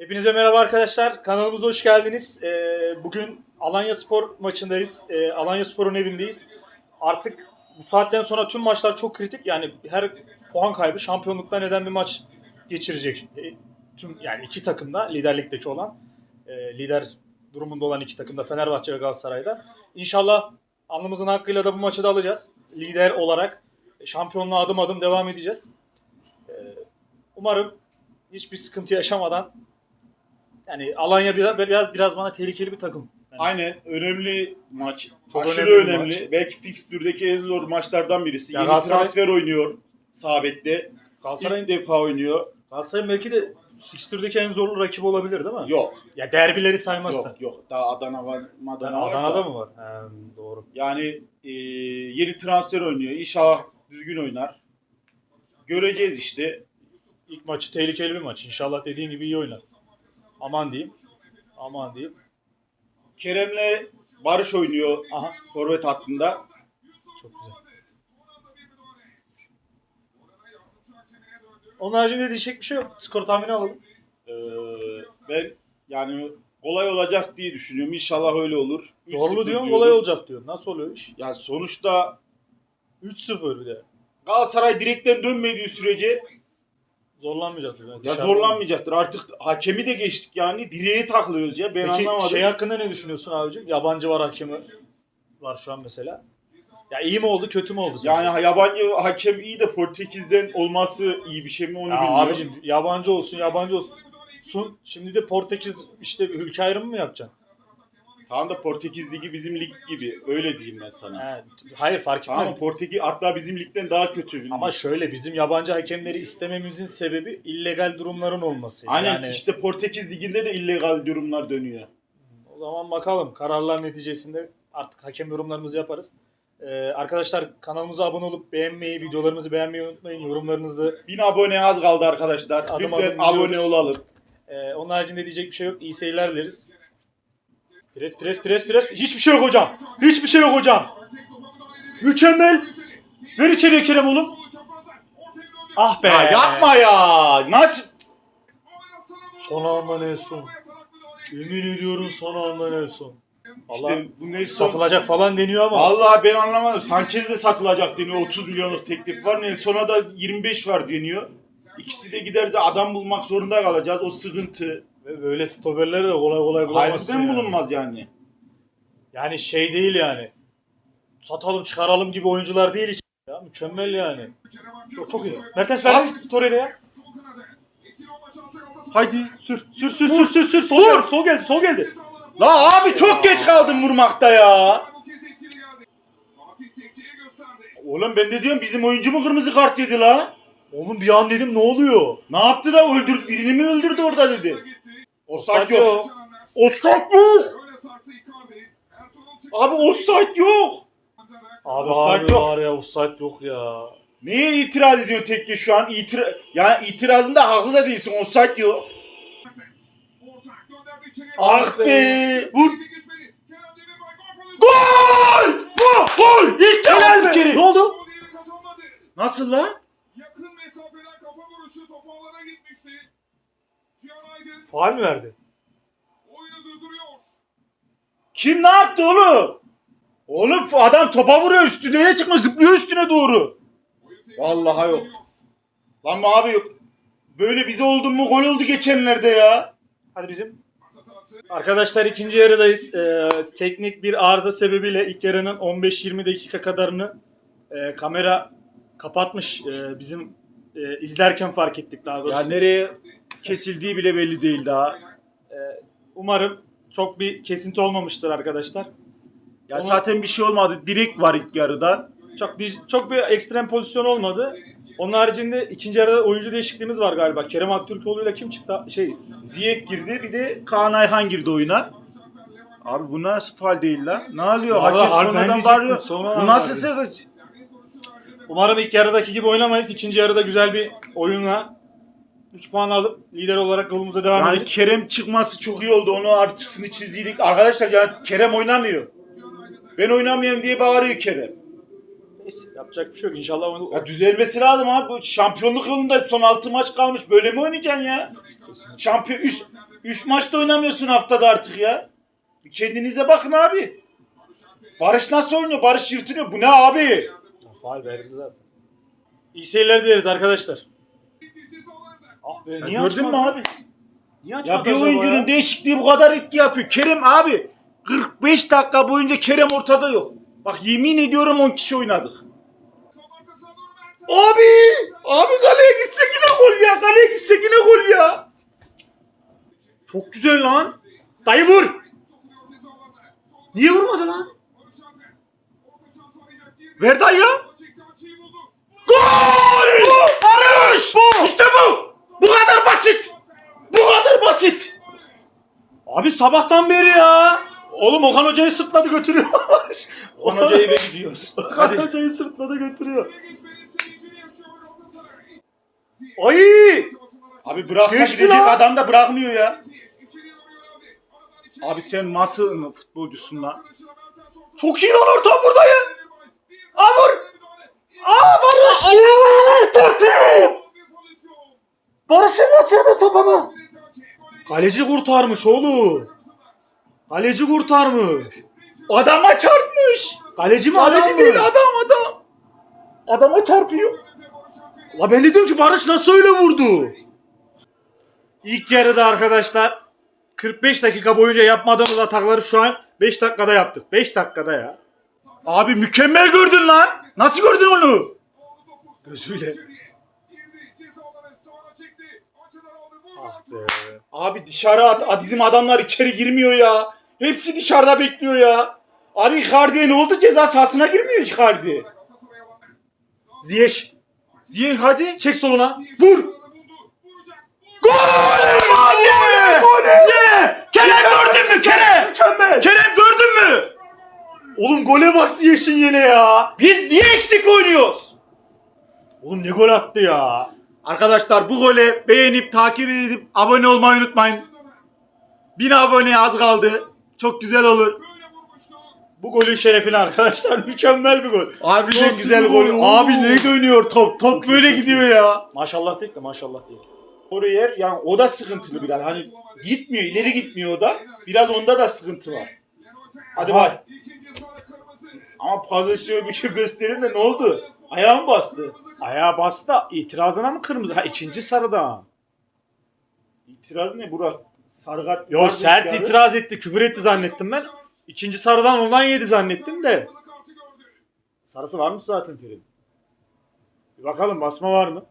Hepinize merhaba arkadaşlar. Kanalımıza hoş geldiniz. Ee, bugün Alanya Spor maçındayız. Ee, Alanya Spor'un evindeyiz. Artık bu saatten sonra tüm maçlar çok kritik. Yani her puan kaybı şampiyonluktan neden bir maç geçirecek. Ee, tüm yani iki takımda liderlikteki olan e, lider durumunda olan iki takımda Fenerbahçe ve Galatasaray'da. İnşallah alnımızın hakkıyla da bu maçı da alacağız. Lider olarak şampiyonluğa adım adım devam edeceğiz. Umarım hiçbir sıkıntı yaşamadan yani Alanya biraz biraz, biraz bana tehlikeli bir takım. Yani Aynen önemli maç. Çok Aşırı önemli önemli. Belki fikstürdeki en zor maçlardan birisi. Ya Yeni Galatasaray- transfer oynuyor Sabek'te. Galatasaray'ın İlk defa oynuyor. Galatasaray'ın belki de Sixtür'deki en zorlu rakibi olabilir değil mi? Yok. Ya derbileri saymazsan. Yok yok. Daha Adana var. Yani Adana var Adana'da da. mı var? He, doğru. Yani e, yeni transfer oynuyor. İnşallah düzgün oynar. Göreceğiz işte. İlk maçı tehlikeli bir maç. İnşallah dediğin gibi iyi oynar. Aman diyeyim. Aman diyeyim. Kerem'le Barış oynuyor Aha. forvet hattında. Çok güzel. Onun haricinde diyecek bir şey yok. Skor tahmini alalım. Ee, ben yani kolay olacak diye düşünüyorum. İnşallah öyle olur. 3-0 Zorlu diyorsun kolay olacak diyor. Nasıl oluyor iş? Yani sonuçta 3-0 bir de. Galatasaray direkten dönmediği sürece Zorlanmayacak. Yani ya zorlanmayacaktır. Artık hakemi de geçtik yani direğe takılıyoruz ya. Ben Peki anlamadım. şey hakkında ne düşünüyorsun abicim? Yabancı var hakemi var şu an mesela. Ya iyi mi oldu kötü mü oldu? sence? yani yabancı hakem iyi de Portekiz'den olması iyi bir şey mi onu ya bilmiyorum. abicim yabancı olsun yabancı olsun. Sun şimdi de Portekiz işte ülke ayrımı mı yapacaksın? Tamam da Portekiz ligi bizim lig gibi. Öyle diyeyim ben sana. He, hayır fark etmez. Tamam mı? Portekiz hatta bizim ligden daha kötü. Ama şöyle bizim yabancı hakemleri istememizin sebebi illegal durumların olması. Aynen Yani işte Portekiz liginde de illegal durumlar dönüyor. o zaman bakalım kararlar neticesinde artık hakem yorumlarımızı yaparız. Ee, arkadaşlar kanalımıza abone olup beğenmeyi, videolarımızı beğenmeyi unutmayın. Yorumlarınızı Bin abone az kaldı arkadaşlar. Adım Lütfen adım abone olalım. Ee, onun haricinde diyecek bir şey yok. İyi seyirler dileriz. Pres pres pres pres. Hiçbir şey yok hocam. Hiçbir şey yok hocam. Mükemmel. Ver içeriye Kerem oğlum. Ah be. Ya yapma ya. Nasıl? Son anda Nelson. Yemin ediyorum son anda Nelson. Allah İşte bu Nelson. satılacak falan deniyor ama. Vallahi ben anlamadım. Sanchez de satılacak deniyor. 30 milyonluk teklif var. Nelson'a da 25 var deniyor. İkisi de giderse adam bulmak zorunda kalacağız. O sıkıntı. Ve böyle stoperleri de kolay kolay bulamazsın. Harbiden yani. bulunmaz yani. Yani şey değil yani. Satalım çıkaralım gibi oyuncular değil hiç. Ya mükemmel yani. Çok, çok iyi. Mertens ver Torreira'ya. Haydi. Sür sür sür sür sür sür. Sol geldi, sol geldi, sol geldi. La abi çok geç kaldım vurmakta ya. Oğlum ben de diyorum bizim oyuncu mu kırmızı kart yedi la? Oğlum bir an dedim ne oluyor? Ne yaptı da öldürdü birini mi öldürdü orada dedi. Offside yok. Offside yok. Abi offside yok. Abi Offside abi yok. var ya offside yok ya. Neye itiraz ediyorsun tekke şu an? İtira yani itirazında haklı da değilsin. Offside yok. Ah be. Vur. Gol! Gol! Gol! İşte Helal be. Ne oldu? Nasıl la? Faal mi verdi? oyunu durduruyor. Kim ne yaptı oğlum? Oğlum adam topa vuruyor üstüne çıkma zıplıyor üstüne doğru. Vallahi yok. Lan abi böyle bize oldu mu gol oldu geçenlerde ya. Hadi bizim. Arkadaşlar ikinci yarıdayız. Ee, teknik bir arıza sebebiyle ilk yarının 15-20 dakika kadarını e, kamera kapatmış. E, bizim e, izlerken fark ettik daha doğrusu. Ya nereye kesildiği bile belli değil daha. Umarım çok bir kesinti olmamıştır arkadaşlar. Ya Onu- zaten bir şey olmadı. Direkt var ilk yarıda. Çok bir, çok bir ekstrem pozisyon olmadı. Onun haricinde ikinci yarıda oyuncu değişikliğimiz var galiba. Kerem Aktürkoğlu ile kim çıktı? Şey, Ziyech girdi bir de Kaan Ayhan girdi oyuna. Abi bu nasıl faal değil lan? Ne alıyor? Vallahi Hakem harbi ben sonradan diyecektim, bağırıyor. sonradan Bu nasıl sıkıcı? umarım ilk yarıdaki gibi oynamayız. İkinci yarıda güzel bir oyunla 3 puan alıp lider olarak yolumuza devam Yani ederiz. Kerem çıkması çok iyi oldu. Onun artısını çizdik. Arkadaşlar yani Kerem oynamıyor. Ben oynamıyorum diye bağırıyor Kerem. Neyse, yapacak bir şey yok. İnşallah oyunu... Ya düzelmesi lazım abi. Bu şampiyonluk yolunda son 6 maç kalmış. Böyle mi oynayacaksın ya? Şampiyon üst Üç maçta oynamıyorsun haftada artık ya. Bir kendinize bakın abi. Barış nasıl oynuyor? Barış yırtınıyor. Bu ne abi? Faal verdi zaten. İyi seyirler dileriz arkadaşlar. Ah be Ya niye gördün mü açmadın? abi? Niye Ya bir oyuncunun ya? değişikliği bu kadar etki yapıyor. Kerem abi 45 dakika boyunca Kerem ortada yok. Bak yemin ediyorum 10 kişi oynadık. Abi! Abi kaleye gitse yine gol ya. Kaleye gitse yine gol ya. Çok güzel lan. Dayı vur. Niye vurmadı lan? Ver dayı. Gol! Barış! Bu! İşte bu! Bu kadar basit! Bu kadar basit! Abi sabahtan beri ya. Oğlum Okan Hoca'yı sırtladı götürüyor. Okan Hoca eve gidiyoruz. Okan Hadi. Hoca'yı sırtladı götürüyor. Ay! Abi bıraksa Geçti gidecek lan. adam da bırakmıyor ya. Abi sen nasıl futbolcusun lan? Çok iyi lan ortam burada ya. Aa vur. Aa Barış! Barış'ın kaçırdı topamı. Kaleci kurtarmış oğlum. Kaleci kurtarmış. Adama çarpmış. Kaleci mi adam mı? değil adam adam. Adama çarpıyor. La ben de diyorum ki Barış nasıl öyle vurdu? İlk yarıda arkadaşlar 45 dakika boyunca yapmadığımız atakları şu an 5 dakikada yaptık. 5 dakikada ya. Abi mükemmel gördün lan. Nasıl gördün onu? Gözüyle. Ah be. Abi dışarı at. Aa, Bizim adamlar içeri girmiyor ya. Hepsi dışarıda bekliyor ya. Abi Icardi'ye ne oldu? Ceza sahasına girmiyor Icardi. Ziyech. Ziye hadi. Çek soluna. Vur. Gol! Gol! Gol! Kerem gördün mü Kerem? Mükemmel. Kerem gördün mü? Oğlum gole bak Ziyech'in yine ya. Biz niye eksik oynuyoruz? Oğlum ne gol attı ya. Arkadaşlar bu gole beğenip takip edip abone olmayı unutmayın. 1000 abone az kaldı. Çok güzel olur. Bu golün şerefine arkadaşlar mükemmel bir gol. Abi ne Nasıl güzel bir gol. gol? Abi ne dönüyor top. Top böyle gidiyor ya. Maşallah değil de maşallah değil. Oraya yani o da sıkıntılı biraz. Hani gitmiyor, ileri gitmiyor o da. Biraz onda da sıkıntı var. Hadi bak. Ama pozisyon bir şey gösterin de ne oldu? Ayağım bastı. Ayağa bastı da itirazına mı kırmızı? Ha ikinci sarıda. İtiraz ne Burak? Sarı kart. Yo sert itiraz etti, küfür etti zannettim ben. İkinci sarıdan ondan yedi zannettim de. Sarısı var mı zaten Ferit? Bir bakalım basma var mı?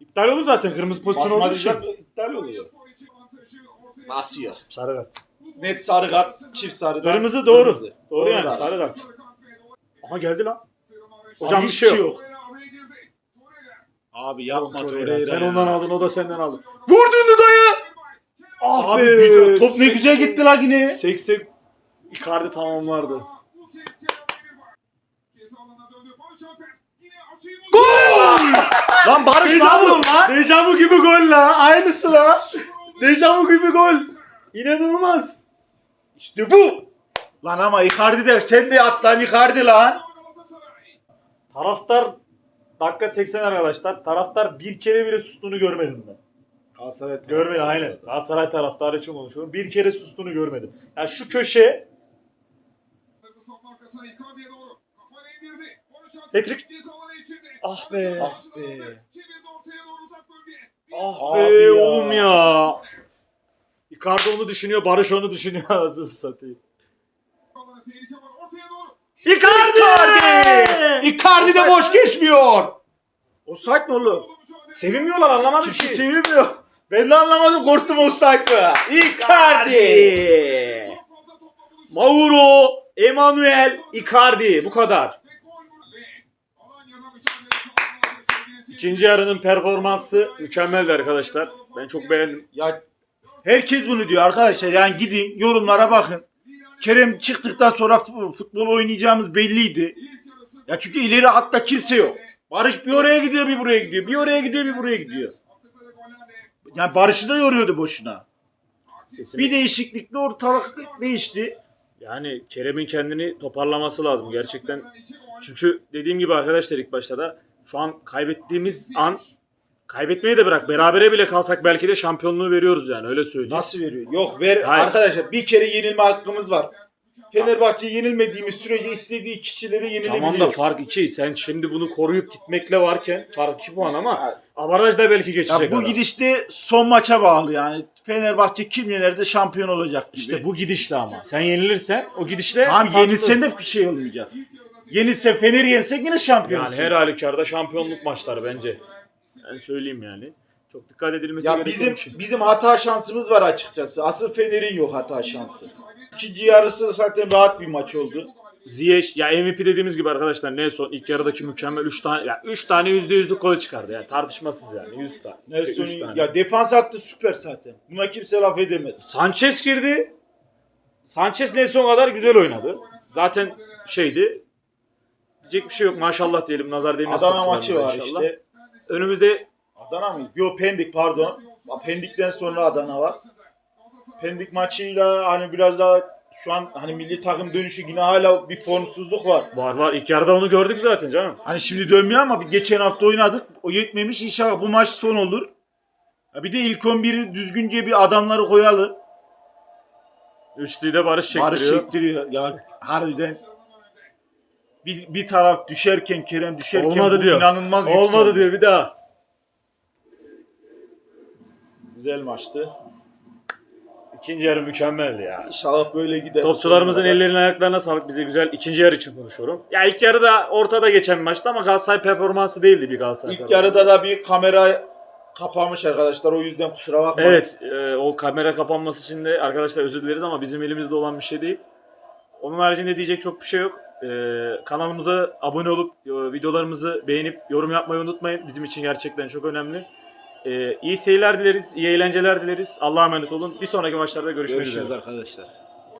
İptal olur zaten kırmızı pozisyon olduğu için. İptal oluyor. Basıyor. Sarı kart. Net sarı kart, çift sarı kart. Kırmızı doğru. Kırmızı. Doğru yani sarı kart. Aha geldi lan. Hocam bir hiçbir şey yok. Abi yapma Torreira. Torreira. Sen ya. ondan aldın o da senden aldı. Vurdun dayı. Ah Abi be. güzel. top ne güzel gitti la yine. 80 Icardi tamamlardı. Gol! lan Barış ne yapıyorsun lan? Dejavu gibi gol la. Aynısı la. Dejavu gibi gol. İnanılmaz. İşte bu. Lan ama Icardi de sen de at lan Icardi lan. Taraftar dakika 80 arkadaşlar. Taraftar bir kere bile sustuğunu görmedim ben. Galatasaray Görmedim aynen. Galatasaray taraftarı için konuşuyorum. Bir kere sustuğunu görmedim. Ya şu köşe Patrick. Ah be. Ah be. Ah Abi be ya. oğlum ya. Icardi onu düşünüyor, Barış onu düşünüyor. Ağzını satayım. Icardi! Icardi! Icardi de boş geçmiyor. Offside mi oğlum? Sevinmiyorlar anlamadım Kimse ki. sevinmiyor. Ben de anlamadım korktum offside mı? Icardi! Mauro, Emanuel, Icardi. Bu kadar. İkinci yarının performansı mükemmeldi arkadaşlar. Ben çok beğendim. Ya herkes bunu diyor arkadaşlar. Yani gidin yorumlara bakın. Kerem çıktıktan sonra fu- futbol oynayacağımız belliydi. Ya çünkü ileri hatta kimse yok. Barış bir oraya gidiyor bir buraya gidiyor. Bir oraya gidiyor bir buraya gidiyor. Yani Barış'ı da yoruyordu boşuna. Bir değişiklikle ortalık değişti. Yani Kerem'in kendini toparlaması lazım gerçekten. Çünkü dediğim gibi arkadaşlar ilk başta da şu an kaybettiğimiz an Kaybetmeyi de bırak. Berabere bile kalsak belki de şampiyonluğu veriyoruz yani öyle söyleyeyim. Nasıl veriyor? Yok ver Hayır. arkadaşlar bir kere yenilme hakkımız var. Fenerbahçe yenilmediğimiz sürece istediği kişilere yenilebiliyoruz. Tamam da fark 2. Sen şimdi bunu koruyup gitmekle varken fark 2 puan ama avaraj da belki Ya geçecek. bu adam. gidişte son maça bağlı yani. Fenerbahçe kim yenerse şampiyon olacak gibi. İşte bu gidişle ama. Sen yenilirsen o gidişle Tamam yenilsen de bir şey olmayacak. Yenilse Fener'i yensek yine şampiyon. Yani her halükarda şampiyonluk maçları bence. Ben söyleyeyim yani. Çok dikkat edilmesi Ya gereken bizim bir şey. bizim hata şansımız var açıkçası. Asıl Fener'in yok hata şansı. İkinci yarısı zaten rahat bir maç oldu. Ziyech ya MVP dediğimiz gibi arkadaşlar Nelson ilk yarıdaki mükemmel 3 tane ya 3 tane %100'lük gol çıkardı ya tartışmasız yani 100 tane. Nelson Üç tane. ya defans hattı süper zaten. Buna kimse laf edemez. Sanchez girdi. Sanchez Nelson kadar güzel oynadı. Zaten şeydi. Diyecek bir şey yok maşallah diyelim nazar değmesin. Adana maçı var inşallah. işte. Önümüzde Adana mı? Yo Pendik pardon. Pendik'ten sonra Adana var. Pendik maçıyla hani biraz daha şu an hani milli takım dönüşü yine hala bir formsuzluk var. var var ilk yarıda onu gördük zaten canım. Hani şimdi dönmüyor ama bir geçen hafta oynadık. O yetmemiş. İnşallah bu maç son olur. Ya bir de ilk 11'i düzgünce bir adamları koyalım. Üçlüyü de Barış çektiriyor. Barış çektiriyor. Ya harbiden bir, bir taraf düşerken Kerem düşerken Olmadı bu diyor. inanılmaz Olmadı yükseldi. diyor bir daha. Güzel maçtı. İkinci yarı mükemmeldi ya. İnşallah böyle gider. Topçularımızın Sonuna kadar. ellerine ayaklarına sağlık bize güzel. İkinci yarı için konuşuyorum. Ya ilk yarı da ortada geçen bir maçtı ama Galatasaray performansı değildi bir Galatasaray İlk performansı. yarıda da bir kamera kapanmış arkadaşlar. O yüzden kusura bakmayın. Evet e, o kamera kapanması için de arkadaşlar özür dileriz ama bizim elimizde olan bir şey değil. Onun haricinde diyecek çok bir şey yok. E, kanalımıza abone olup e, videolarımızı beğenip yorum yapmayı unutmayın. Bizim için gerçekten çok önemli. E, iyi seyirler dileriz, iyi eğlenceler dileriz. Allah'a emanet olun. Bir sonraki maçlarda görüşmek üzere. Görüşürüz arkadaşlar.